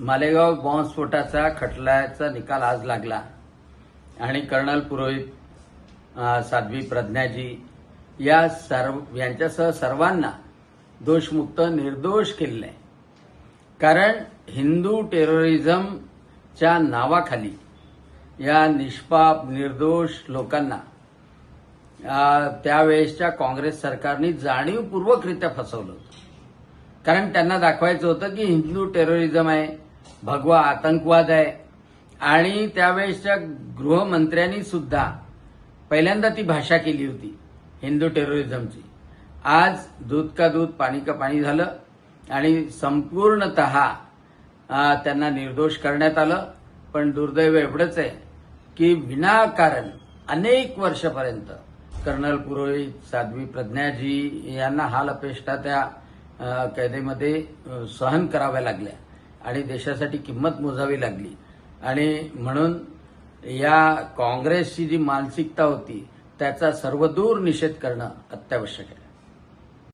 मालेगाव बॉम्बस्फोटाचा खटल्याचा निकाल आज लागला. आणि कर्नल पुरोहित साध्वी प्रज्ञाजी या सर्व यांच्यासह सर्वांना दोषमुक्त निर्दोष केलेलं आहे कारण हिंदू टेररिझमच्या नावाखाली या निष्पाप निर्दोष लोकांना त्यावेळेसच्या काँग्रेस सरकारने जाणीवपूर्वकरित्या फसवलं होतं. कारण त्यांना दाखवायचं होतं की हिंदू टेररिझम आहे. भगवा आतंकवाद आहे. आणि त्यावेळेसच्या गृहमंत्र्यांनी सुद्धा पहिल्यांदा ती भाषा केली होती हिंदू टेररिझमची आज दूध का दूध पाणी का पाणी झालं आणि संपूर्णत त्यांना निर्दोष करण्यात आलं. पण दुर्दैव एवढंच आहे की विनाकारण अनेक वर्षपर्यंत कर्नल पुरोहित साध्वी प्रज्ञाजी यांना हाल अपेष्टा त्या कैदेमध्ये सहन कराव्या लागल्या. आणि देशासाठी किंमत मोजावी लागली. आणि म्हणून या काँग्रेसची जी मानसिकता होती त्याचा सर्वदूर निषेध करणं अत्यावश्यक आहे.